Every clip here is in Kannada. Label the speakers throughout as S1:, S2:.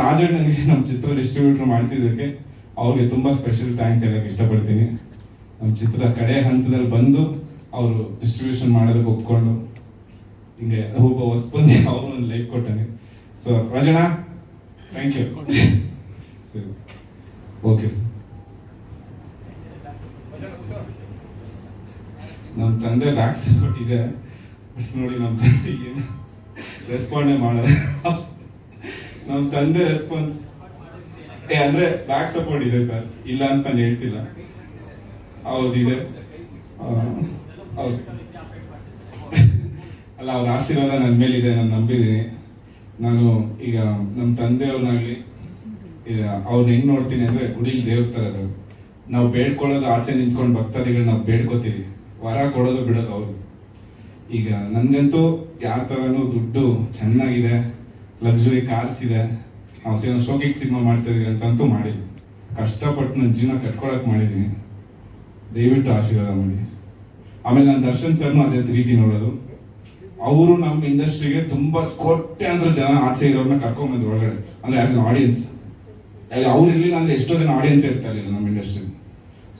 S1: ರಾಜಣ್ಣನಿಗೆ ನಮ್ಮ ಚಿತ್ರ ಡಿಸ್ಟ್ರಿಬ್ಯೂಟರ್ ಮಾಡ್ತಿದ್ದಕ್ಕೆ ಅವ್ರಿಗೆ ತುಂಬ ಸ್ಪೆಷಲ್ ಥ್ಯಾಂಕ್ಸ್ ಹೇಳಕ್ಕೆ ಇಷ್ಟಪಡ್ತೀನಿ. ನಮ್ಮ ಚಿತ್ರ ಕಡೆ ಹಂತದಲ್ಲಿ ಬಂದು ಅವರು ಡಿಸ್ಟ್ರಿಬ್ಯೂಷನ್ ಮಾಡೋದಕ್ಕೆ ಒಪ್ಕೊಂಡು ಹಿಂಗೆ ಒಬ್ಬ ಹೊಸ್ಪಂದಿ ಅವರು ಒಂದು ಲೈಫ್ ಕೊಟ್ಟಾನೆ ಸೊ ರಾಜಣ್ಣ ಥ್ಯಾಂಕ್ ಯು ಸರಿ. ಓಕೆ ಸರ್ ನಮ್ಮ ತಂದೆ ಬ್ಯಾಕ್ ಕೊಟ್ಟಿದೆ. ನೋಡಿ ನಮ್ಮ ತಂದೆ ಏನು ರೆಸ್ಪಾಂಡೇ ಮಾಡಲ್ಲ. ನಮ್ಮ ತಂದೆ ರೆಸ್ಪಾನ್ಸ್ ಏ, ಅಂದ್ರೆ ಬ್ಯಾಕ್ ಸಪೋರ್ಟ್ ಇದೆ ಸರ್ ಇಲ್ಲ ಅಂತ ನಾನು ಹೇಳ್ತಿಲ್ಲ. ಹೌದಿದೆ ಅಲ್ಲ, ಅವ್ರ ಆಶೀರ್ವಾದ ನನ್ನ ಮೇಲಿದೆ, ನಾನು ನಂಬಿದ್ದೀನಿ. ನಾನು ಈಗ ನಮ್ಮ ತಂದೆಯವ್ರನ್ನಾಗ್ಲಿ ಅವ್ರನ್ನ ಹೆಂಗ್ ನೋಡ್ತೀನಿ ಅಂದ್ರೆ ಗುಡಿಲಿ ದೇವ್ರ ತರ ಸರ್ ನಾವು ಬೇಡ್ಕೊಳ್ಳೋದು ಆಚೆ ನಿಂತ್ಕೊಂಡು ಭಕ್ತಾದಿಗಳು ನಾವು ಬೇಡ್ಕೋತೀವಿ. ವರ ಕೊಡೋದು ಬಿಡೋದು ಅವ್ರದ್ದು ಈಗ ನನ್ಗಂತೂ ಯಾವ ಥರನೂ ದುಡ್ಡು ಚೆನ್ನಾಗಿದೆ. ಲಕ್ಸುರಿ ಕಾರ್ಸ್ ಇದೆ. ನಾವು ಸೇನೋ ಶೋಕಿಗೆ ಸಿನಿಮಾ ಮಾಡ್ತಾ ಇದೀವಿ ಅಂತಂತೂ ಮಾಡಿಲ್ಲ. ಕಷ್ಟಪಟ್ಟು ನನ್ನ ಜೀವನ ಕಟ್ಕೊಳಕ್ ಮಾಡಿದ್ದೀನಿ ದಯವಿಟ್ಟು ಆಶೀರ್ವಾದ ಮಾಡಿ. ಆಮೇಲೆ ನಾನು ದರ್ಶನ್ ಸರ್ನು ಅದೇ ರೀತಿ ನೋಡೋದು. ಅವರು ನಮ್ಮ ಇಂಡಸ್ಟ್ರಿಗೆ ತುಂಬಾ ಕೊಟ್ಟೆ ಅಂದ್ರೆ ಜನ ಆಚೆ ಇರೋರನ್ನ ಕರ್ಕೊಂಬಂದ್ರು ಒಳಗಡೆ. ಅಂದ್ರೆ ಆಸ್ ಅನ್ ಆಡಿಯನ್ಸ್ ಅವ್ರು ಇರ್ಲಿಲ್ಲ ಅಂದ್ರೆ ಎಷ್ಟೋ ಜನ ಆಡಿಯನ್ಸ್ ಇರ್ತಾ ಇರಲಿಲ್ಲ ನಮ್ಮ ಇಂಡಸ್ಟ್ರಿ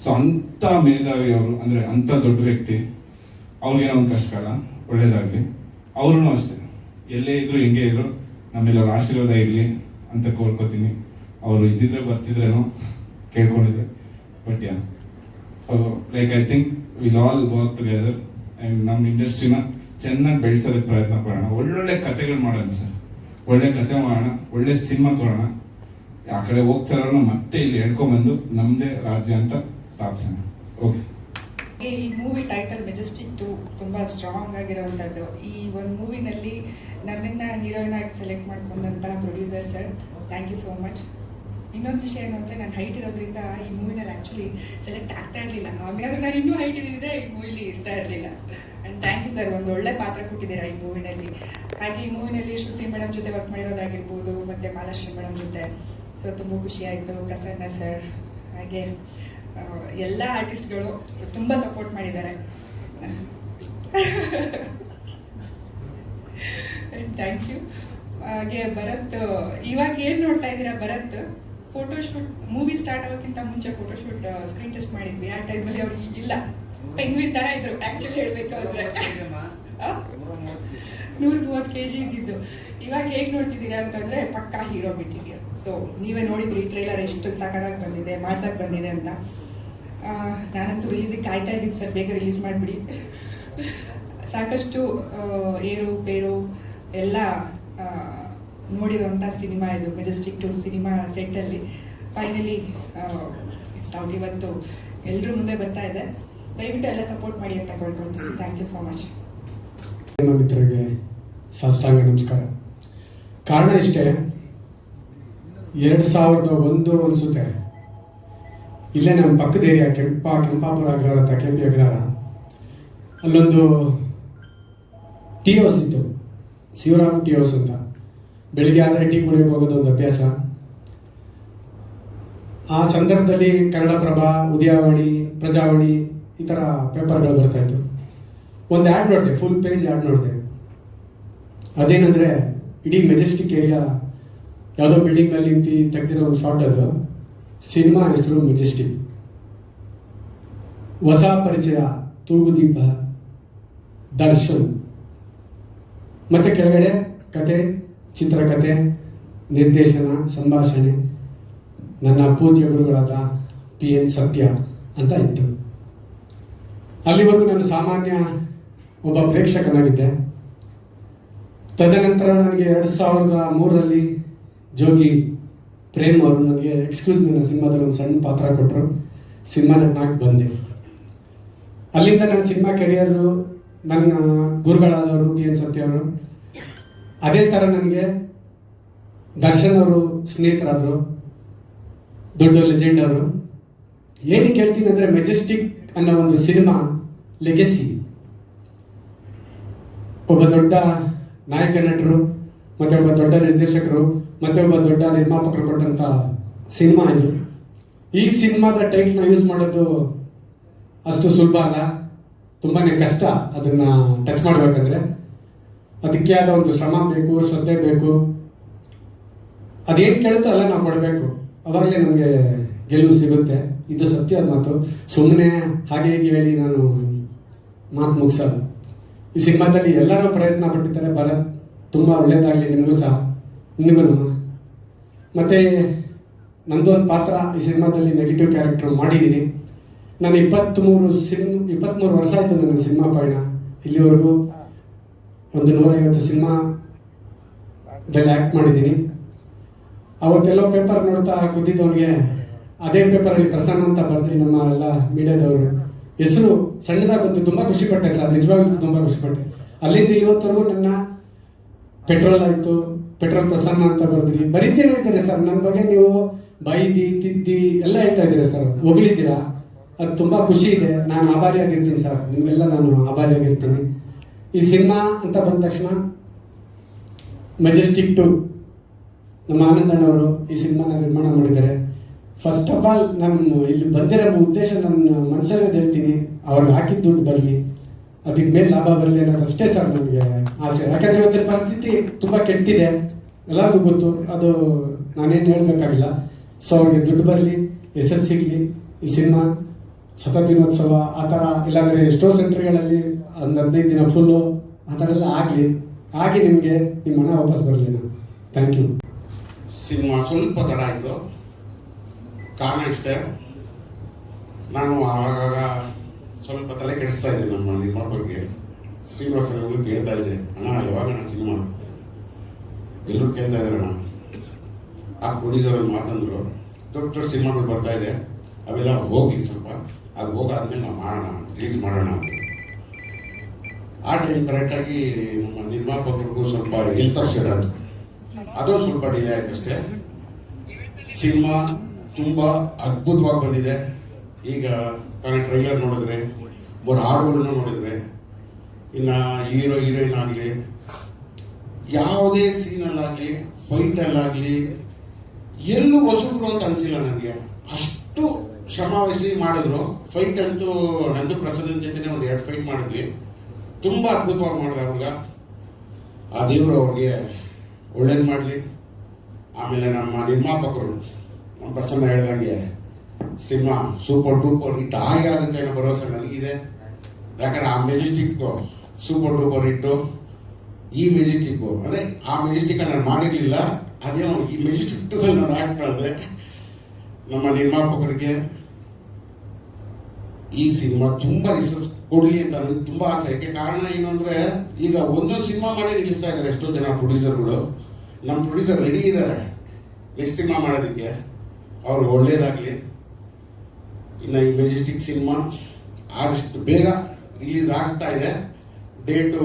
S1: ಸೊ ಅಂತ ಮೇಧಾವಿ ಅವರು ಅಂದ್ರೆ ಅಂತ ದೊಡ್ಡ ವ್ಯಕ್ತಿ, ಅವ್ರಿಗೇನೋ ಒಂದು ಕಷ್ಟಕಾಲ ಒಳ್ಳೇದಾಗ್ಲಿ. ಅವ್ರೂ ಅಷ್ಟೇ. ಎಲ್ಲೇ ಇದ್ರು, ಹೆಂಗೆ ಇದ್ರು ನಮ್ಮೆಲ್ಲ ಅವ್ರ ಆಶೀರ್ವಾದ ಇರಲಿ ಅಂತ ಕೋರ್ಕೋತೀನಿ. ಅವರು ಇದ್ದಿದ್ರೆ ಬರ್ತಿದ್ರೇನೋ ಕೇಳ್ಕೊಂಡಿದ್ರೆ but yeah like I think will all work together and ನಮ್ಮ ಇಂಡಸ್ಟ್ರಿನ ಚೆನ್ನಾಗಿ ಬೆಳೆಸೋದಕ್ಕೆ ಪ್ರಯತ್ನ ಪಡೋಣ ಒಳ್ಳೊಳ್ಳೆ ಕತೆಗಳು ಮಾಡೋಣ ಸರ್. ಒಳ್ಳೆ ಕತೆ ಮಾಡೋಣ. ಒಳ್ಳೆ ಸಿನಿಮಾ ಕೊಡೋಣ. ಆ ಕಡೆ ಹೋಗ್ತಾರೋ ಮತ್ತೆ ಇಲ್ಲಿ ಹೇಳ್ಕೊಂಬಂದು ನಮ್ಮದೇ ರಾಜ್ಯ ಅಂತ ಸ್ಥಾಪಿಸೋಣ. ಓಕೆ ಸರ್
S2: ಈ ಮೂವಿ ಟೈಟಲ್ ಮೆಜೆಸ್ಟಿಕ್ ಟು ತುಂಬ ಸ್ಟ್ರಾಂಗ್ ಆಗಿರುವಂಥದ್ದು. ಈ ಒಂದು ಮೂವಿನಲ್ಲಿ ನನ್ನನ್ನು ಹೀರೋಯಿನ್ ಆಗಿ select ಮಾಡ್ಕೊಂಡಂತಹ producer sir thank you so much ಇನ್ನೊಂದು ವಿಷಯ ಏನು ಅಂದರೆ, ನಾನು ಹೈಟ್ ಇರೋದ್ರಿಂದ ಈ ಮೂವಿನಲ್ಲಿ ಆ್ಯಕ್ಚುಲಿ ಸೆಲೆಕ್ಟ್ ಆಗ್ತಾ ಇರಲಿಲ್ಲ. ಆಮೇಲೆ ನಾನು ಇನ್ನೂ ಹೈಟ್ ಇದ್ದಿದ್ರೆ ಈ ಮೂವಿಲಿ ಇರ್ತಾ ಇರಲಿಲ್ಲ. ಆ್ಯಂಡ್ ಥ್ಯಾಂಕ್ ಯು ಸರ್ ಒಂದು ಒಳ್ಳೆ ಪಾತ್ರ ಕೊಟ್ಟಿದ್ದೀರಾ ಈ ಮೂವಿನಲ್ಲಿ ಹಾಗೆ ಈ ಮೂವಿನಲ್ಲಿ ಶ್ರುತಿ ಮೇಡಮ್ ಜೊತೆ ವರ್ಕ್ ಮಾಡಿರೋದಾಗಿರ್ಬೋದು, ಮತ್ತೆ ಮಾಲಾಶ್ರೀ ಮೇಡಮ್ ಜೊತೆ. ಸೊ ತುಂಬ ಖುಷಿ ಆಯಿತು, ಪ್ರಸನ್ನ ಸರ್ ಹಾಗೆ ಎಲ್ಲ ಆರ್ಟಿಸ್ಟ್ಗಳು ತುಂಬ ಸಪೋರ್ಟ್ ಮಾಡಿದ್ದಾರೆ. ಥ್ಯಾಂಕ್ ಯು ಹಾಗೆ ಭರತ್, ಇವಾಗ ಏನು ನೋಡ್ತಾ ಇದ್ದೀರಾ ಭರತ್? ಫೋಟೋಶೂಟ್ ಮೂವಿ ಸ್ಟಾರ್ಟ್ ಆಗೋಕ್ಕಿಂತ ಮುಂಚೆ ಫೋಟೋಶೂಟ್ ಸ್ಕ್ರೀನ್ ಟೆಸ್ಟ್ ಮಾಡಿದ್ವಿ. ಆ ಟೈಮಲ್ಲಿ ಅವ್ರು ಇಲ್ಲ. ಪೆಂಗ್ವಿನ್ ಥರ ಇದ್ರು ಆ್ಯಕ್ಚುಲಿ ಹೇಳಬೇಕಾದ್ರೆ ನೂರ ಮೂವತ್ತು ಕೆ ಜಿ ಇದ್ದಿದ್ದು. ಇವಾಗ ಹೇಗೆ ನೋಡ್ತಿದ್ದೀರಾ ಅಂತಂದರೆ ಪಕ್ಕಾ ಹೀರೋ ಮೆಟೀರಿಯಲ್. ಸೊ ನೀವೇ ನೋಡಿದ್ರಿ ಟ್ರೈಲರ್ ಎಷ್ಟು ಸಾಕಾಗಿ ಬಂದಿದೆ ಮಾಡ್ಸಕ್ಕೆ ಬಂದಿದೆ ಅಂತ. ನಾನಂತೂ ರಿಲೀಸಿಗೆ ಕಾಯ್ತಾ ಇದ್ದೀನಿ ಸರ್, ಬೇಗ ರಿಲೀಸ್ ಮಾಡಿಬಿಡಿ. ಸಾಕಷ್ಟು ಏರು, ಪೇರು ಎಲ್ಲ ನೋಡಿರೋಂಥ ಸಿನಿಮಾ ಇದು ಮೆಜೆಸ್ಟಿಕ್ ಟು ಸಿನಿಮಾ ಸೆಟ್ಟಲ್ಲಿ ಫೈನಲಿ ಔಟ್ ಇವತ್ತು. ಎಲ್ಲರೂ ಮುಂದೆ ಬರ್ತಾ ಇದೆ. ದಯವಿಟ್ಟು ಎಲ್ಲ ಸಪೋರ್ಟ್ ಮಾಡಿ ಅಂತ ಕೇಳ್ಕೊಳ್ತೀನಿ. ಥ್ಯಾಂಕ್ ಯು ಸೋ ಮಚ್
S3: ನಮ್ಮ ಮಿತ್ರರಿಗೆ ಸಾಷ್ಟಾಂಗ ನಮಸ್ಕಾರ. ಕಾರಣ ಇಷ್ಟೇ. ಎರಡು ಸಾವಿರದ ಒಂದು ಅನಿಸುತ್ತೆ. ಇಲ್ಲೇ ನಮ್ಮ ಪಕ್ಕದ ಏರಿಯಾ, ಕೆಂಪ, ಕೆಂಪಾಪುರ ಅಗ್ರಹಾರ ಅಂತ, ಕೆ ಪಿ ಅಗ್ರಹಾರ. ಅಲ್ಲೊಂದು ಟೀ ಹೌಸ್ ಇತ್ತು. ಶಿವರಾಮ್ ಟೀ ಹೌಸ್ ಅಂತ. ಬೆಳಿಗ್ಗೆ ಆದರೆ ಟೀ ಕುಡಿಯೋಕೆ ಹೋಗೋದು ಒಂದು ಅಭ್ಯಾಸ. ಆ ಸಂದರ್ಭದಲ್ಲಿ ಕನ್ನಡಪ್ರಭ, ಉದಯವಾಣಿ, ಪ್ರಜಾವಾಣಿ ಈ ಥರ ಪೇಪರ್ಗಳು ಬರ್ತಾ ಇತ್ತು. ಒಂದು ಆ್ಯಡ್ ನೋಡಿದೆ ಫುಲ್ ಪೇಜ್ ಆ್ಯಡ್ ನೋಡಿದೆ. ಅದೇನೆಂದರೆ, ಇಡೀ ಮೆಜೆಸ್ಟಿಕ್ ಏರಿಯಾ ಯಾವುದೋ ಬಿಲ್ಡಿಂಗ್ನಲ್ಲಿ ನಿಂತು ತೆಗೆದಿರೋ ಒಂದು ಶಾರ್ಟ್ ಅದು. ಸಿನಿಮಾ ಹೆಸರು ಮೆಜೆಸ್ಟಿಕ್ ಹೊಸ ಪರಿಚಯ ತೂಗುದೀಪ ದರ್ಶನ್. ಮತ್ತೆ ಕೆಳಗಡೆ ಕತೆ ಚಿತ್ರಕಥೆ ನಿರ್ದೇಶನ, ಸಂಭಾಷಣೆ. ನನ್ನ ಪೂಜ್ಯ ಗುರುಗಳಾದ ಪಿ ಎನ್ ಸತ್ಯ ಅಂತ ಇತ್ತು. ಅಲ್ಲಿವರೆಗೂ ನಾನು ಸಾಮಾನ್ಯ ಒಬ್ಬ ಪ್ರೇಕ್ಷಕನಾಗಿದ್ದೆ. ತದನಂತರ ನನಗೆ ಎರಡು ಸಾವಿರದ ಮೂರರಲ್ಲಿ ಜೋಗಿ ಪ್ರೇಮ್ ಅವರು ನನಗೆ ಎಕ್ಸ್ಕ್ಯೂಸ್ ನನ್ನ ಸಿನಿಮಾದಲ್ಲಿ ಒಂದು ಸಣ್ಣ ಪಾತ್ರ ಕೊಟ್ಟರು ಸಿನಿಮಾ ನಟನಾಗಿ ಬಂದೆ. ಅಲ್ಲಿಂದ ನನ್ನ ಸಿನಿಮಾ ಕೆರಿಯರು ನನ್ನ ಗುರುಗಳಾದವರು ಬಿ ಎನ್ ಸತ್ಯವರು ಅದೇ ಥರ ನನಗೆ ದರ್ಶನ್ ಅವರು ಸ್ನೇಹಿತರಾದರು. ದೊಡ್ಡ ಲೆಜೆಂಡ್ ಅವರು. ಏನಕ್ಕೆ ಹೇಳ್ತೀನಿ ಅಂದರೆ ಮೆಜೆಸ್ಟಿಕ್ ಅನ್ನೋ ಒಂದು ಸಿನಿಮಾ ಲೆಗೆಸಿ ಒಬ್ಬ ದೊಡ್ಡ ನಾಯಕ ನಟರು, ಮತ್ತು ಒಬ್ಬ ದೊಡ್ಡ ನಿರ್ದೇಶಕರು ಮತ್ತೆ ಒಬ್ಬ ದೊಡ್ಡ ನಿರ್ಮಾಪಕರು ಕೊಟ್ಟಂತ ಸಿನಿಮಾ ಇದು. ಈ ಸಿನಿಮಾದ ಟೈಟ್ಲ್ನ ಯೂಸ್ ಮಾಡೋದು ಅಷ್ಟು ಸುಲಭ ಅಲ್ಲ. ತುಂಬಾ ಕಷ್ಟ ಅದನ್ನ ಟಚ್ ಮಾಡಬೇಕಂದ್ರೆ. ಅದಕ್ಕೆ ಆದ ಒಂದು ಶ್ರಮ ಬೇಕು, ಶ್ರದ್ಧೆ ಬೇಕು. ಅದೇನು ಕೇಳುತ್ತೋ ಅಲ್ಲ ನಾವು ಕೊಡಬೇಕು. ಅವಾಗಲೇ ನಮಗೆ ಗೆಲುವು ಸಿಗುತ್ತೆ. ಇದು ಸತ್ಯದ ಮಾತು. ಸುಮ್ಮನೆ ಹಾಗೆ ಹೀಗೆ ಹೇಳಿ ನಾನು ಮಾತು ಮುಗಿಸೋದು. ಈ ಸಿನಿಮಾದಲ್ಲಿ ಎಲ್ಲರೂ ಪ್ರಯತ್ನ ಪಟ್ಟಿದ್ದಾರೆ. ಭರತ್ ತುಂಬ ಒಳ್ಳೆಯದಾಗಲಿ ನಿಮಗೂ ಸಹ. ನಿಮಗೂ ಮತ್ತು ನಂದೊಂದು ಪಾತ್ರ ಈ ಸಿನಿಮಾದಲ್ಲಿ ನೆಗೆಟಿವ್ ಕ್ಯಾರೆಕ್ಟರ್ ಮಾಡಿದ್ದೀನಿ. ನಾನು ಇಪ್ಪತ್ತ್ಮೂರು ಸಿನ್ ಇಪ್ಪತ್ತ್ಮೂರು ವರ್ಷ ಆಯಿತು ನನ್ನ ಸಿನಿಮಾ ಪಯಣ. ಇಲ್ಲಿವರೆಗೂ ಒಂದು ನೂರೈವತ್ತು ಸಿನಿಮಾದಲ್ಲಿ ಆ್ಯಕ್ಟ್ ಮಾಡಿದ್ದೀನಿ. ಅವತ್ತೆಲ್ಲೋ ಪೇಪರ್ ನೋಡ್ತಾ ಕೂತಿದ್ದವನಿಗೆ ಅದೇ ಪೇಪರಲ್ಲಿ ಪ್ರಸನ್ನ ಅಂತ ಬರ್ತೀವಿ ನಮ್ಮ ಎಲ್ಲ ಮೀಡಿಯಾದವರು ಹೆಸರು ಸಣ್ಣದಾಗಿ ಬಂತು, ತುಂಬ ಖುಷಿಪಟ್ಟೆ ಸರ್. ನಿಜವಾಗ್ಲೂ ತುಂಬ ಖುಷಿಪಟ್ಟೆ. ಅಲ್ಲಿಂದ ಇವತ್ತರೆಗೂ ನನ್ನ ಪೆಟ್ರೋಲ್ ಆಯಿತು. ಪೆಟ್ರೋಲ್ ಪ್ರಸನ್ನ ಅಂತ ಬರೆದ್ರಿ ಬರಿತೇನೆ ಇದ್ದೀರಿ ಸರ್. ನಮ್ಮ ಬಗ್ಗೆ ನೀವು ಬೈದಿ, ತಿದ್ದಿ ಎಲ್ಲ ಹೇಳ್ತಾ ಇದ್ದೀರಾ ಸರ್. ಹೊಗಳಿದ್ದೀರಾ? ಅದು ತುಂಬ ಖುಷಿ ಇದೆ. ನಾನು ಆಭಾರಿಯಾಗಿರ್ತೀನಿ ಸರ್. ನಿಮಗೆಲ್ಲ ನಾನು ಆಭಾರಿಯಾಗಿರ್ತೀನಿ ಈ ಸಿನಿಮಾ ಅಂತ ಬಂದ ತಕ್ಷಣ ಮೆಜೆಸ್ಟಿಕ್ ಟು ನಮ್ಮ ಆನಂದಣ್ಣವರು ಈ ಸಿನಿಮಾನ ನಿರ್ಮಾಣ ಮಾಡಿದ್ದಾರೆ. ಫಸ್ಟ್ ಆಫ್ ಆಲ್ ನಮ್ಮ ಇಲ್ಲಿ ಬಂದಿರೋ ಉದ್ದೇಶ ನನ್ನ ಮನಸ್ಸಲ್ಲಿ ಹೇಳ್ತೀನಿ. ಅವ್ರಿಗೆ ಹಾಕಿದ ದುಡ್ಡು ಬರಲಿ. ಅದಕ್ಕೆ ಮೇಲೆ ಲಾಭ ಬರಲಿ ಅನ್ನೋದು ಅಷ್ಟೇ ಸರ್ ನನಗೆ ಆಸೆ. ಯಾಕಂದರೆ ಇವತ್ತಿನ ಪರಿಸ್ಥಿತಿ ತುಂಬ ಕೆಟ್ಟಿದೆ. ಎಲ್ಲರಿಗೂ ಗೊತ್ತು. ಅದು ನಾನೇನು ಹೇಳಬೇಕಾಗಿಲ್ಲ. ಸೊ ಅವ್ರಿಗೆ ದುಡ್ಡು ಬರಲಿ, ಯಶಸ್ಸು ಸಿಗಲಿ, ಈ ಸಿನಿಮಾ, ಸತತ ದಿನೋತ್ಸವ, ಆ ಥರ, ಇಲ್ಲಾಂದರೆ ಎಷ್ಟೋ ಸೆಂಟ್ರ್ಗಳಲ್ಲಿ ಒಂದು ಹದಿನೈದು ದಿನ ಫುಲ್ಲು ಆ ಥರ ಎಲ್ಲ ಆಗಲಿ. ಆಗಿ ನಿಮಗೆ ನಿಮ್ಮ ಹಣ ವಾಪಸ್ ಬರಲಿ ನಾನು ಥ್ಯಾಂಕ್ ಯು
S4: ಸಿನಿಮಾ ಸ್ವಲ್ಪ ತಡ ಆಯಿತು. ಕಾರಣ ಇಷ್ಟೇ. ನಾನು ಆಗಾಗ ಸ್ವಲ್ಪ ತಲೆ ಕೆಡಿಸ್ತಾ ಇದೆ ನಮ್ಮ ನಿರ್ಮಾಪಕರಿಗೆ. ಶ್ರೀನಿವಾಸನವರು ಕೇಳ್ತಾ ಇದ್ದೆ ಅಣ್ಣ ಯಾವಾಗಣ್ಣ ಸಿನಿಮಾ? ಎಲ್ಲರೂ ಕೇಳ್ತಾ ಇದ್ದಾರೆ, ಅಣ್ಣ. ಆ ಪ್ರೊಡ್ಯೂಸರ್ ಒಂದು ಮಾತಂದ್ರು, ದೊಡ್ಡ ದೊಡ್ಡ ಸಿನಿಮಾಗಳು ಬರ್ತಾ ಇದೆ. ಅವೆಲ್ಲ ಹೋಗಿ ಸ್ವಲ್ಪ. ಅದು ಹೋಗಾದ್ಮೇಲೆ ನಾವು ಮಾಡೋಣ ರಿಲೀಸ್ ಮಾಡೋಣ ಅಂತ. ಆ ಟೈಮ್ ಕರೆಕ್ಟಾಗಿ ನಮ್ಮ ನಿರ್ಮಾಪಕರಿಗೂ ಸ್ವಲ್ಪ ಎಲ್ ಅಂತ ಅದು ಸ್ವಲ್ಪ ಡಿಲೇ ಆಯ್ತು ಅಷ್ಟೇ ಸಿನಿಮಾ ತುಂಬ ಅದ್ಭುತವಾಗಿ ಬಂದಿದೆ. ಈಗ ತಾನೇ ಟ್ರೈಲರ್ ನೋಡಿದ್ರೆ ಮೂರು ಹಾಡುಗಳನ್ನು ನೋಡಿದ್ರೆ, ಇನ್ನು ಹೀರೋ ಹೀರೋಯಿನ್ ಆಗಲಿ, ಯಾವುದೇ ಸೀನಲ್ಲಾಗಲಿ ಫೈಟಲ್ಲಾಗಲಿ ಎಲ್ಲೂ ಹೊಸಬ್ರು ಅಂತ ಅನಿಸಿಲ್ಲ ನನಗೆ ಅಷ್ಟು ಶ್ರಮ ವಹಿಸಿ ಮಾಡಿದ್ರು. ಫೈಟ್ ಅಂತೂ ನಂದು ಪ್ರಸನ್ನ ಜೊತೆನೇ ಒಂದು ಎರಡು ಫೈಟ್ ಮಾಡಿದ್ವಿ. ತುಂಬ ಅದ್ಭುತವಾಗಿ ಮಾಡಿದ ಹುಡುಗ ಆ ದೇವರು ಅವ್ರಿಗೆ ಒಳ್ಳೇದು ಮಾಡಲಿ. ಆಮೇಲೆ ನಮ್ಮ ನಿರ್ಮಾಪಕರು, ನಮ್ಮ ಪ್ರಸನ್ನ ಹೇಳ್ದಂಗೆ ಸಿನಿಮಾ ಸೂಪರ್ ಡೂಪರ್ ಹಿಟ್ ಆಗಿ ಆಗುತ್ತೆ ಅನ್ನೋ ಭರವಸೆ ನನಗಿದೆ ಯಾಕಂದ್ರೆ ಆ ಮೆಜೆಸ್ಟಿಕ್ ಸೂಪರ್ ಡೂಪರ್ ಹಿಟ್ಟು, ಈ ಮೆಜೆಸ್ಟಿಕ್ಕು ಅಂದರೆ ಆ ಮೆಜೆಸ್ಟಿಕ್ ನಾನು ಮಾಡಿರಲಿಲ್ಲ. ಅದೇನೋ ಈ ಮೆಜೆಸ್ಟಿಕ್ ನಾನು ಆ್ಯಕ್ಟ್ ಮಾಡಿದೆ ನಮ್ಮ ನಿರ್ಮಾಪಕರಿಗೆ ಈ ಸಿನಿಮಾ ತುಂಬ ಯಶಸ್ಸು ಕೊಡಲಿ ಅಂತ ನನಗೆ ತುಂಬ ಆಸೆ. ಯಾಕೆ ಕಾರಣ ಏನು ಅಂದರೆ, ಈಗ ಒಂದೊಂದು ಸಿನಿಮಾ ಮಾಡಿ ನಿಲ್ಲಿಸ್ತಾ ಇದ್ದಾರೆ ಎಷ್ಟೋ ಜನ ಪ್ರೊಡ್ಯೂಸರ್ಗಳು ನಮ್ಮ ಪ್ರೊಡ್ಯೂಸರ್ ರೆಡಿ ಇದ್ದಾರೆ ನೆಕ್ಸ್ಟ್ ಸಿನಿಮಾ ಮಾಡೋದಕ್ಕೆ. ಅವ್ರಿಗೆ ಒಳ್ಳೇದಾಗಲಿ. ಇನ್ನು ಈ ಮೆಜೆಸ್ಟಿಕ್ ಸಿನಿಮಾ ಆದಷ್ಟು ಬೇಗ ರಿಲೀಸ್ ಆಗ್ತಾ ಇದೆ. ಡೇಟು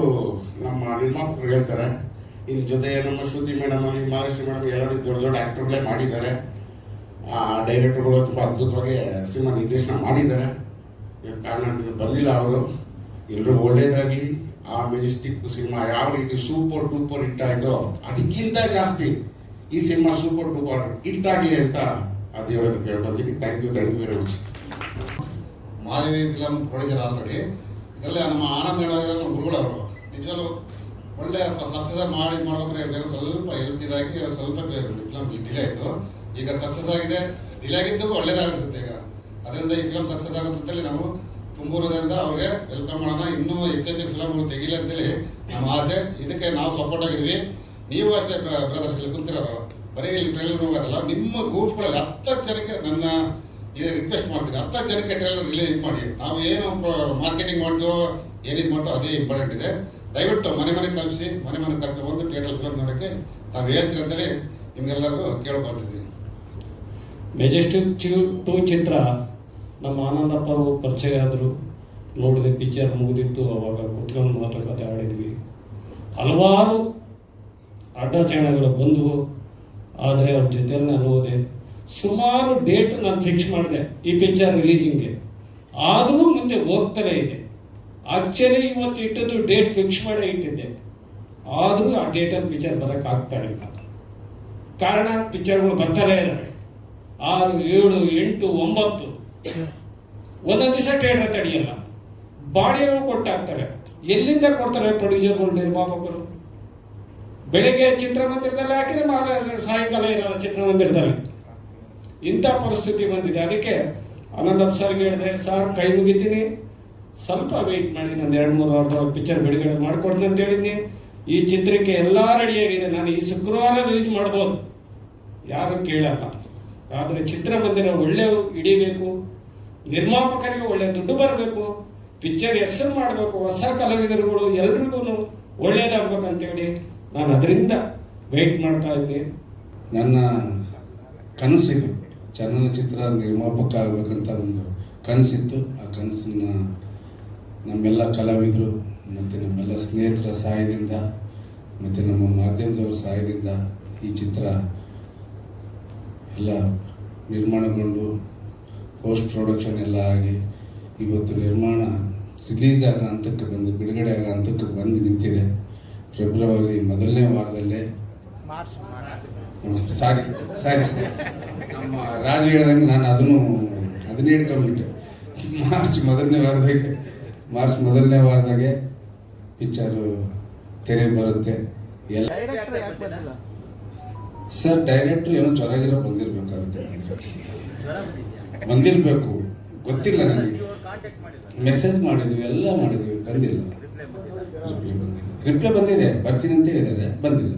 S4: ನಮ್ಮ ನಿರ್ಮಾಪಕರು ಹೇಳ್ತಾರೆ. ಇನ್ನು ಜೊತೆ ನಮ್ಮ ಶ್ರುತಿ ಮೇಡಮ್ ಅಲ್ಲಿ ಮಹಾಲಕ್ಷ್ಮಿ ಮೇಡಮ್ ಎಲ್ಲರೂ ದೊಡ್ಡ ದೊಡ್ಡ ಆ್ಯಕ್ಟರ್ಗಳೇ ಮಾಡಿದ್ದಾರೆ. ಆ ಡೈರೆಕ್ಟರ್ಗಳು ತುಂಬ ಅದ್ಭುತವಾಗಿ ಸಿನಿಮಾ ನಿರ್ದೇಶನ ಮಾಡಿದ್ದಾರೆ. ಕಾರಣ ಬಂದಿಲ್ಲ ಅವರು. ಎಲ್ಲರೂ ಒಳ್ಳೆಯದಾಗಲಿ ಆ ಮೆಜೆಸ್ಟಿಕ್ ಸಿನಿಮಾ ಯಾವ ರೀತಿ ಸೂಪರ್ ಟೂಪರ್ ಹಿಟ್ ಆಯಿತೋ ಅದಕ್ಕಿಂತ ಜಾಸ್ತಿ ಈ ಸಿನಿಮಾ ಸೂಪರ್ ಟೂಪರ್ ಹಿಟ್ ಆಗಲಿ ಅಂತ ಆ ದೇವರ ಹತ್ರ ಕೇಳ್ಕೊತೀನಿ thank you thank you very much
S5: Madhavi film producer already ಇದರಲ್ಲಿ ನಮ್ಮ ಆನಂದ ಹೇಳೋದ್ರೆ ನಮ್ಮ ಅವರು ನಿಜವಾಗ್ಲೂ ಒಳ್ಳೆ ಸಕ್ಸಸ್ ಮಾಡಿ ಮಾಡಿದ್ರೆ ಇವ್ರೇನೋ ಸ್ವಲ್ಪ ಹೆಲ್ತ್ ಇದಾಗಿ ಸ್ವಲ್ಪ ಫಿಲಮ್ ಡಿಲೇ ಆಯಿತು. ಈಗ ಸಕ್ಸಸ್ ಆಗಿದೆ. ಡಿಲೇ ಆಗಿದ್ದು ಒಳ್ಳೇದಾಗಿಸುತ್ತೆ ಈಗ. ಅದರಿಂದ ಈ ಫಿಲಮ್ ಸಕ್ಸಸ್ ಆಗುತ್ತೆ ಅಂತೇಳಿ ನಾವು ತುಂಬೂರದಿಂದ ಅವ್ರಿಗೆ ವೆಲ್ಕಮ್ ಮಾಡೋಣ. ಇನ್ನೂ ಹೆಚ್ಚೆಚ್ಚು ಫಿಲಮ್ಗಳು ತೆಗಿಲಿ ಅಂತೇಳಿ ನಮ್ಮ ಆಸೆ. ಇದಕ್ಕೆ ನಾವು ಸಪೋರ್ಟ್ ಆಗಿದ್ವಿ ನೀವು ಅಷ್ಟೇ ಬ್ರದರ್ಸ್ ಕುಂತಿರೋರು. ಬರೀ ಇಲ್ಲಿ ಟ್ರೈಲರ್ ಹೋಗೋದಲ್ಲ ನಿಮ್ಮ ಗ್ರೂಪ್ಗಳಲ್ಲಿ ಹತ್ತು ಜನಕ್ಕೆ ನನ್ನ ಇದು ರಿಕ್ವೆಸ್ಟ್ ಮಾಡ್ತೀನಿ ಹತ್ತು ಜನಕ್ಕೆ ರಿಲೇ ಇದು ಮಾಡಿ. ನಾವು ಏನು ಮಾರ್ಕೆಟಿಂಗ್ ಮಾಡ್ತೀವೋ ಏನಿದು ಮಾಡ್ತೋ ಅದೇ ಇಂಪಾರ್ಟೆಂಟ್ ಇದೆ. ದಯವಿಟ್ಟು ಮನೆ ಮನೆ ತಲುಪಿಸಿ, ಮನೆ ಮನೆ ಬಂದು ಥಿಯೇಟರ್ ನೋಡೋಕ್ಕೆ ತಾವು ಹೇಳ್ತೀರಿ ಅಂತೇಳಿ ನಿಮ್ಗೆಲ್ಲರಿಗೂ ಕೇಳ್ಕೊಳ್ತಿದ್ದೀನಿ.
S6: ಮೆಜೆಸ್ಟಿಕ್ ಚಿಲ್ ಟು ಚಿತ್ರ ನಮ್ಮ ಆನಂದಪ್ಪ ಅವರು ಪರಿಚಯ ಆದರು. ನೋಡಿದೆ ಪಿಕ್ಚರ್ ಮುಗಿದಿತ್ತು, ಅವಾಗ ಕುತ್ಕೊಂಡು ಮಾತುಕತೆ ಆಡಿದ್ವಿ. ಹಲವಾರು ಅಡ್ಡಾಚರಣೆಗಳು ಬಂದವು. ಆದರೆ ಅವ್ರ ಜೊತೆಯಲ್ಲೇ ನಾನು ಹೋದೆ ಸುಮಾರು ಡೇಟ್ ನಾನು ಫಿಕ್ಸ್ ಮಾಡಿದೆ ಈ ಪಿಕ್ಚರ್ ರಿಲೀಸಿಂಗ್ಗೆ ಆದರೂ ಮುಂದೆ ಹೋಗ್ತಲೇ ಇದೆ. ಆಕ್ಚುಲಿ ಇವತ್ತು ಇಟ್ಟದ್ದು ಡೇಟ್ ಫಿಕ್ಸ್ ಮಾಡೇ ಇಟ್ಟಿದ್ದೆ. ಆದರೂ ಆ ಡೇಟಲ್ಲಿ ಪಿಕ್ಚರ್ ಬರೋಕ್ಕಾಗ್ತಾ ಇಲ್ಲ. ಕಾರಣ ಪಿಕ್ಚರ್ಗಳು ಬರ್ತಾಲೇ ಇದ್ದಾವೆ ಆರು, ಏಳು, ಎಂಟು, ಒಂಬತ್ತು. ಒಂದೊಂದು ದಿವಸ ಟ್ರೇಡರ್ ತಡೆಯಲ್ಲ ಬಾಡಿಗಳು ಕೊಟ್ಟಾಗ್ತಾರೆ ಎಲ್ಲಿಂದ ಕೊಡ್ತಾರೆ ಪ್ರೊಡ್ಯೂಸರ್ಗಳು ನಿರ್ಮಾಪಕರು? ಬೆಳಿಗ್ಗೆ ಚಿತ್ರಮಂದಿರದಲ್ಲಿ ಹಾಕಿದ್ರೆ ಸಾಯಂಕಾಲ ಇರಲ್ಲ ಚಿತ್ರಮಂದಿರದಲ್ಲಿ. ಇಂಥ ಪರಿಸ್ಥಿತಿ ಬಂದಿದೆ. ಅದಕ್ಕೆ ಆನಂದ್ ಅಪ್ಸರ್ಗೆ ಹೇಳಿದೆ ಸರ್ ಕೈ ಮುಗಿತೀನಿ. ಸ್ವಲ್ಪ ವೆಯ್ಟ್ ಮಾಡಿ ನಂದು ಎರಡು ಮೂರು ವಾರದ ಪಿಕ್ಚರ್ ಬಿಡುಗಡೆ ಮಾಡಿಕೊಡ್ತೀನಿ ಅಂತ ಹೇಳಿದ್ನಿ. ಈ ಚಿತ್ರಕ್ಕೆ ಎಲ್ಲ ರೆಡಿಯಾಗಿದೆ ನಾನು ಈ ಶುಕ್ರವಾರ ರಿಲೀಸ್ ಮಾಡ್ಬೋದು. ಯಾರು ಕೇಳಲ್ಲ. ಆದರೆ ಚಿತ್ರಮಂದಿರ ಒಳ್ಳೆ ಹಿಡಿಬೇಕು. ನಿರ್ಮಾಪಕರಿಗೆ ಒಳ್ಳೆ ದುಡ್ಡು ಬರಬೇಕು. ಪಿಕ್ಚರ್ ಹೆಸರು ಮಾಡಬೇಕು. ಹೊಸ ಕಲಾವಿದರುಗಳು ಎಲ್ರಿಗೂ ಒಳ್ಳೇದಾಗ್ಬೇಕಂತೇಳಿ ನಾನು ಅದರಿಂದ ವೆಯ್ಟ್ ಮಾಡ್ತಾ ಇದ್ದೆ.
S7: ನನ್ನ ಕನಸಿದು. ಚಲನಚಿತ್ರ ನಿರ್ಮಾಪಕ ಆಗಬೇಕಂತ ಒಂದು ಕನಸಿತ್ತು. ಆ ಕನಸನ್ನ ನಮ್ಮೆಲ್ಲ ಕಲಾವಿದರು, ಮತ್ತು ನಮ್ಮೆಲ್ಲ ಸ್ನೇಹಿತರ ಸಹಾಯದಿಂದ, ಮತ್ತು ನಮ್ಮ ಮಾಧ್ಯಮದವ್ರ ಸಹಾಯದಿಂದ ಈ ಚಿತ್ರ ಎಲ್ಲ ನಿರ್ಮಾಣಗೊಂಡು ಪೋಸ್ಟ್ ಪ್ರೊಡಕ್ಷನ್ ಎಲ್ಲ ಆಗಿ, ಇವತ್ತು ನಿರ್ಮಾಣ ರಿಲೀಸ್ ಆದ ಹಂತಕ್ಕೆ ಬಂದು, ಬಿಡುಗಡೆ ಆಗೋ ಹಂತಕ್ಕೆ ಬಂದು ನಿಂತಿದೆ. ಫೆಬ್ರವರಿ ಮೊದಲನೇ ವಾರದಲ್ಲೇ ಸಾರಿ ಸಾರಿ ಸರ್. ನಮ್ಮ ರಾಜು ಹೇಳ್ದಂಗೆ ನಾನು ಅದನ್ನು ಅದನ್ನೇ ಹಿಡ್ಕೊಂಡ್ಬಿಟ್ಟೆ ಮಾರ್ಚ್ ಮೊದಲನೇ ವಾರದಾಗೆ ಮಾರ್ಚ್ ಮೊದಲನೇ ವಾರದಾಗೆ ಪಿಕ್ಚರು ತೆರೆ ಬರುತ್ತೆ ಎಲ್ಲ. ಸರ್ ಡೈರೆಕ್ಟ್ರ್ ಏನೋ ಚೆನ್ನಾಗಿರ ಬಂದಿರ್ಬೇಕು ಅದಕ್ಕೆ ಬಂದಿರಬೇಕು ಗೊತ್ತಿಲ್ಲ ನನಗೆ. ಮೆಸೇಜ್ ಮಾಡಿದ್ವಿ ಎಲ್ಲ ಮಾಡಿದ್ವಿ ಬಂದಿಲ್ಲ. ರಿಪ್ಲೈ ಬಂದಿಲ್ಲ. ರಿಪ್ಲೈ ಬಂದಿದೆ ಬರ್ತೀನಿ ಅಂತ ಹೇಳಿದ್ದಾರೆ ಬಂದಿಲ್ಲ.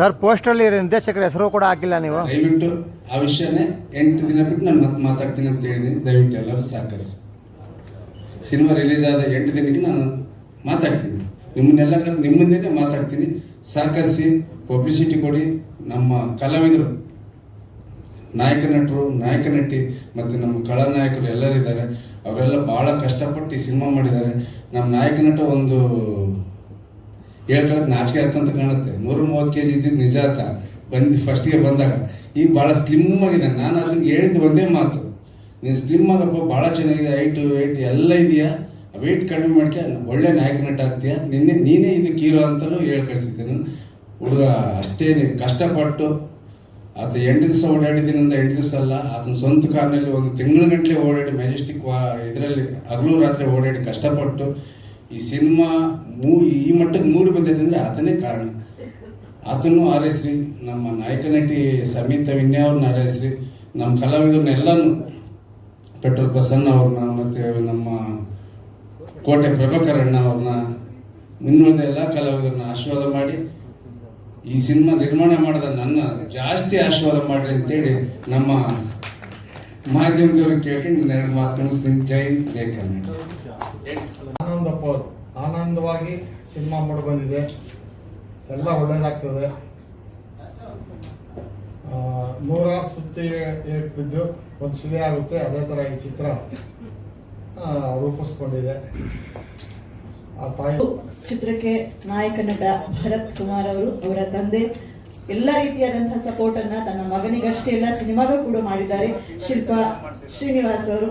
S8: ಸರ್, ಪೋಸ್ಟಲ್ಲಿ ನಿರ್ದೇಶಕರ ಹೆಸರು ಕೂಡ ಹಾಕಿಲ್ಲ ನೀವು.
S7: ದಯವಿಟ್ಟು ಆ ವಿಷಯನೇ ಎಂಟು ದಿನ ಬಿಟ್ಟು ನಾನು ಮತ್ತೆ ಮಾತಾಡ್ತೀನಿ ಅಂತ ಹೇಳಿದ್ದೀನಿ. ದಯವಿಟ್ಟು ಎಲ್ಲರೂ ಸಹಕರಿಸಿ. ಸಿನಿಮಾ ರಿಲೀಸ್ ಆದ ಎಂಟು ದಿನಕ್ಕೆ ನಾನು ಮಾತಾಡ್ತೀನಿ. ನಿಮ್ಮನ್ನೆಲ್ಲ ಕರೆದು ನಿಮ್ಮ ಮಾತಾಡ್ತೀನಿ. ಸಹಕರಿಸಿ ಪಬ್ಲಿಸಿಟಿ ಕೊಡಿ. ನಮ್ಮ ಕಲಾವಿದರು, ನಾಯಕ ನಟರು, ನಾಯಕ ನಟಿ ಮತ್ತು ನಮ್ಮ ಖಳನಾಯಕರು ಎಲ್ಲರಿದ್ದಾರೆ ಅವರೆಲ್ಲ ಭಾಳ ಕಷ್ಟಪಟ್ಟು ಈ ಸಿನಿಮಾ ಮಾಡಿದ್ದಾರೆ. ನಮ್ಮ ನಾಯಕ ನಟ ಒಂದು ಹೇಳ್ಕೊಳಕ್ ನಾಚಿಕೆ ಅಂತ ಕಾಣುತ್ತೆ. ನೂರ ಮೂವತ್ತು ಕೆ ಜಿ ಇದ್ದಿದ್ದು ನಿಜ ಆತ ಬಂದು ಫಸ್ಟಿಗೆ ಬಂದಾಗ. ಈಗ ಭಾಳ ಸ್ಲಿಮ್ ಆಗಿದೆ. ನಾನು ಅದನ್ನ ಹೇಳಿದ್ದು ಒಂದೇ ಮಾತು. ನೀನು ಸ್ಲಿಮ್ ಆಗಪ್ಪ ಭಾಳ ಚೆನ್ನಾಗಿದೆ ಹೈಟು ವೆಯ್ಟ್ ಎಲ್ಲ ಇದೆಯಾ? ವೆಯ್ಟ್ ಕಡಿಮೆ ಮಾಡ್ಕೆ, ಒಳ್ಳೆ ನಾಯಕ ನಟ ಆಗ್ತೀಯ? ನಿನ್ನೆ, ನೀನೇ ಇದು ಹೀರೋ ಅಂತಲೂ ಹೇಳಿ ನಾನು. ಹುಡುಗ ಅಷ್ಟೇ ಕಷ್ಟಪಟ್ಟು ಆತ ಎಂಟು ದಿವಸ ಓಡಾಡಿದ್ದೀನಿ ಅಂದ್ರೆ ಎಂಟು ದಿವಸ ಅಲ್ಲ, ಆತನ ಸ್ವಂತ ಕಾರ್ನಲ್ಲಿ ಒಂದು ತಿಂಗಳ ಗಂಟಲೆ ಓಡಾಡಿ ಮೆಜೆಸ್ಟಿಕ್ ವಾ ಇದರಲ್ಲಿ ಹಗಲು ರಾತ್ರಿ ಓಡಾಡಿ ಕಷ್ಟಪಟ್ಟು ಈ ಸಿನಿಮಾ ಮೂ, ಈ ಮಟ್ಟಕ್ಕೆ ಮೂಡಿ ಬಂದೈತೆ ಅಂದರೆ ಆತನೇ ಕಾರಣ. ಆತನೂ ಆರೈಸ್ರಿ ನಮ್ಮ ನಾಯಕ ನಟಿ ಸಮೀತ ವಿನ್ಯ ಅವ್ರನ್ನ ಆರೈಸ್ರಿ ನಮ್ಮ ಕಲಾವಿದರನ್ನೆಲ್ಲನೂ ಪೆಟ್ರೋಲ್ ಪ್ರಸನ್ನ ಅವ್ರನ್ನ ಮತ್ತು ನಮ್ಮ ಕೋಟೆ ಪ್ರಭಾಕರ್ ಅಣ್ಣ ಅವ್ರನ್ನ, ಇನ್ನುಳಿದ ಎಲ್ಲ ಕಲಾವಿದರನ್ನ ಆಶೀರ್ವಾದ ಮಾಡಿ, ಈ ಸಿನಿಮಾ ನಿರ್ಮಾಣ ಮಾಡಿದ ನನ್ನ ಜಾಸ್ತಿ ಆಶೀರ್ವಾದ ಮಾಡಿರಿ ಅಂತೇಳಿ ನಮ್ಮ ಮಾಧ್ಯಮದವ್ರಿಗೆ ಕೇಳ್ಕೊಂಡು ಎರಡು ಮಾತು ಮುಗಿಸ್ತೀನಿ. ಜೈ ಜೈ ಕನ್ನಡ
S5: ಆನಂದಪ್ಪ ಅವರು ಆನಂದವಾಗಿ ಸಿನಿಮಾ ಮಾಡಿ ಬಂದಿದೆ. ಎಲ್ಲ ಒಳ್ಳೇದಾಗ್ತದೆ. ನೂರಾರು ಸುತ್ತಿ ಬಿದ್ದು ಒಂದು ಶಿಲೆ ಆಗುತ್ತೆ. ಅದೇ ಥರ ಈ ಚಿತ್ರ ರೂಪಿಸ್ಕೊಂಡಿದೆ. ಆ ತಾಯಿ
S9: ಚಿತ್ರಕ್ಕೆ ನಾಯಕ ನಟ ಭರತ್ ಕುಮಾರ್ ಅವರು, ಅವರ ತಂದೆ ಎಲ್ಲ ರೀತಿಯಾದಂತಹ ಸಪೋರ್ಟ್ ಅನ್ನ ತನ್ನ ಮಗನಿಗಷ್ಟೇ ಎಲ್ಲ ಸಿನಿಮಾಗೂ ಕೂಡ ಮಾಡಿದ್ದಾರೆ. ಶಿಲ್ಪಾ ಶ್ರೀನಿವಾಸ್ ಅವರು.